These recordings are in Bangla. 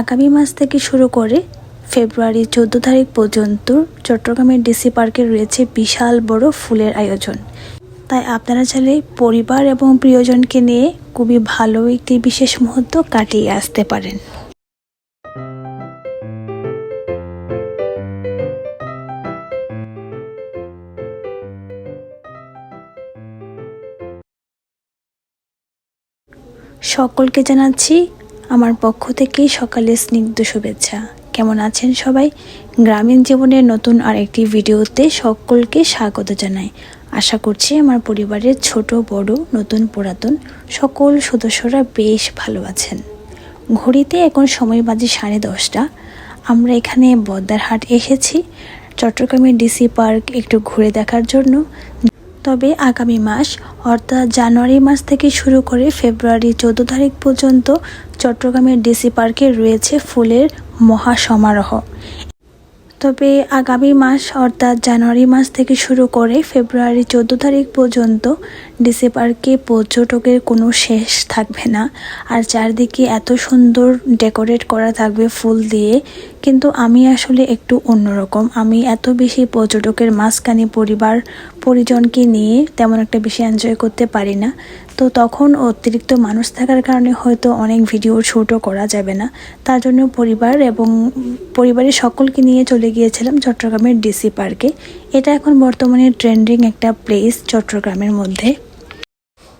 আগামী মাস থেকে শুরু করে ফেব্রুয়ারি চোদ্দ তারিখ পর্যন্ত চট্টগ্রামের ডিসি পার্কে রয়েছে বিশাল বড় ফুলের আয়োজন। তাই আপনারা চাইলে পরিবার এবং প্রিয়জনকে নিয়ে খুবই ভালো একটি বিশেষ মুহূর্ত কাটিয়ে আসতে পারেন। সকলকে জানাচ্ছি আমার পক্ষ থেকে সকালে স্নিগ্ধ শুভেচ্ছা। কেমন আছেন সবাই? গ্রামীণ জীবনের নতুন আরেকটি ভিডিওতে সকলকে স্বাগত জানাই। আশা করছি আমার পরিবারের ছোট, বড়, নতুন, পুরাতন সকল সদস্যরা বেশ ভালো আছেন। ঘড়িতে এখন সময় বাজে সাড়ে দশটা। আমরা এখানে বদ্দারহাট এসেছি, চট্টগ্রামের ডিসি পার্ক একটু ঘুরে দেখার জন্য। তবে আগামী মাস অর্থাৎ জানুয়ারি মাস থেকে শুরু করে ফেব্রুয়ারি চোদ্দ তারিখ পর্যন্ত চট্টগ্রামের ডিসি পার্কে রয়েছে ফুলের মহা সমারোহ। তবে আগামী মাস অর্থাৎ জানুয়ারি মাস থেকে শুরু করে ফেব্রুয়ারি চোদ্দ তারিখ পর্যন্ত ডিসি পার্কে পর্যটকের কোনো শেষ থাকবে না। আর চারদিকে এত সুন্দর ডেকোরেট করা থাকবে ফুল দিয়ে, কিন্তু আমি আসলে একটু অন্যরকম। আমি এত বেশি পর্যটকের মাঝখানে পরিবার, পরিজনকে নিয়ে তেমন একটা বেশি এনজয় করতে পারি না। তো তখন অতিরিক্ত মানুষ থাকার কারণে হয়তো অনেক ভিডিও শ্যুটও করা যাবে না। তার জন্য পরিবার এবং পরিবারের সকলকে নিয়ে চলে গিয়েছিলাম চট্টগ্রামের ডিসি পার্কে। এটা এখন বর্তমানে ট্রেন্ডিং একটা প্লেস চট্টগ্রামের মধ্যে।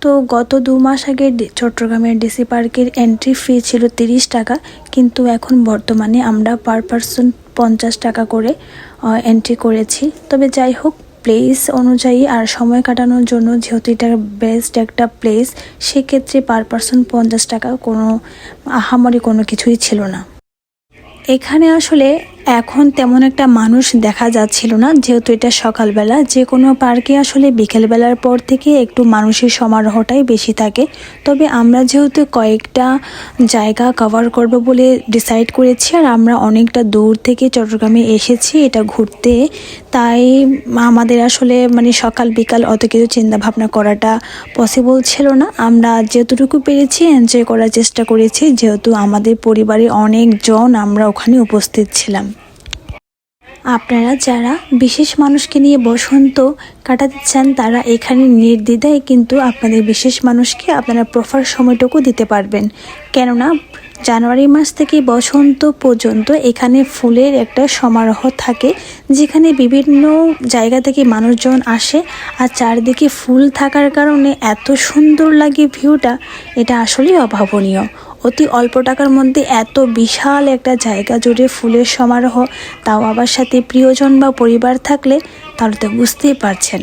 তো গত দু মাস আগে চট্টগ্রামের ডিসি পার্কের এন্ট্রি ফি ছিল তিরিশ টাকা, কিন্তু এখন বর্তমানে আমরা পার পারসন পঞ্চাশ টাকা করে এন্ট্রি করেছি। তবে যাই হোক প্লেস অনুযায়ী আর সময় কাটানোর জন্য যেহেতু এটা বেস্ট একটা প্লেস সেক্ষেত্রে পার পারসন পঞ্চাশ টাকা কোনো আহামরি কোনো কিছুই ছিল না। এখানে আসলে এখন তেমন একটা মানুষ দেখা যাচ্ছিল না, যেহেতু এটা সকালবেলা। যে কোনো পার্কে আসলে বিকেলবেলার পর থেকে একটু মানুষের সমারোহটাই বেশি থাকে। তবে আমরা যেহেতু কয়েকটা জায়গা কভার করব বলে ডিসাইড করেছি, আর আমরা অনেকটা দূর থেকে চট্টগ্রামে এসেছি এটা ঘুরতে, তাই আমাদের আসলে মানে সকাল বিকাল অত কিছু চিন্তাভাবনা করাটা পসিবল ছিল না। আমরা যতটুকু পেরেছি এনজয় করার চেষ্টা করেছি, যেহেতু আমাদের পরিবারে অনেকজন আমরা ওখানে উপস্থিত ছিলাম। আপনারা যারা বিশেষ মানুষকে নিয়ে বসন্ত কাটাতে চান, তারা এখানে নির্দ্বিধায় কিন্তু আপনাদের বিশেষ মানুষকে আপনারা প্রফার সময়টুকু দিতে পারবেন। কেননা, জানুয়ারি মাস থেকে বসন্ত পর্যন্ত এখানে ফুলের একটা সমারোহ থাকে, যেখানে বিভিন্ন জায়গা থেকে মানুষজন আসে আর চারদিকে ফুল থাকার কারণে এত সুন্দর লাগে ভিউটা, এটা আসলেই অভাবনীয়। অতি অল্প টাকার মধ্যে এত বিশাল একটা জায়গা জুড়ে ফুলের সমারোহ, তাও আবার সাথে প্রিয়জন বা পরিবার থাকলে তাহলে তো বুঝতেই পারছেন।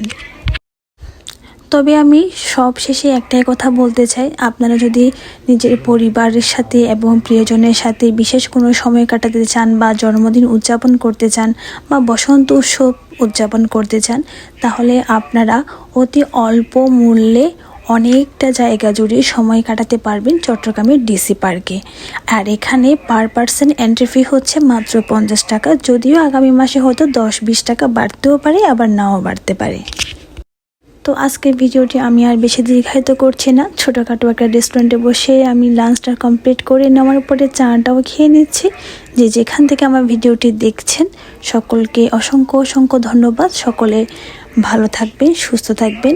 তবে আমি সব শেষে একটাই কথা বলতে চাই, আপনারা যদি নিজের পরিবারের সাথে এবং প্রিয়জনের সাথে বিশেষ কোনো সময় কাটাতে চান বা জন্মদিন উদযাপন করতে চান বা বসন্ত উৎসব উদযাপন করতে চান, তাহলে আপনারা অতি অল্প মূল্যে অনেকটা জায়গা জুড়ে সময় কাটাতে পারবেন চট্টগ্রামের ডিসি পার্কে। আর এখানে পার পার্সন এন্ট্রি ফি হচ্ছে মাত্র পঞ্চাশ টাকা, যদিও আগামী মাসে হয়তো দশ বিশ টাকা বাড়তেও পারে, আবার নাও বাড়তে পারে। তো আজকের ভিডিওটি আমি আর বেশি দীর্ঘায়িত করছি না। ছোটোখাটো একটা রেস্টুরেন্টে বসে আমি লাঞ্চটা কমপ্লিট করে নেওয়ার পরে চাটাও খেয়ে নিচ্ছি। যে যেখান থেকে আমার ভিডিওটি দেখছেন, সকলকে অসংখ্য অসংখ্য ধন্যবাদ। সকলে ভালো থাকবেন, সুস্থ থাকবেন।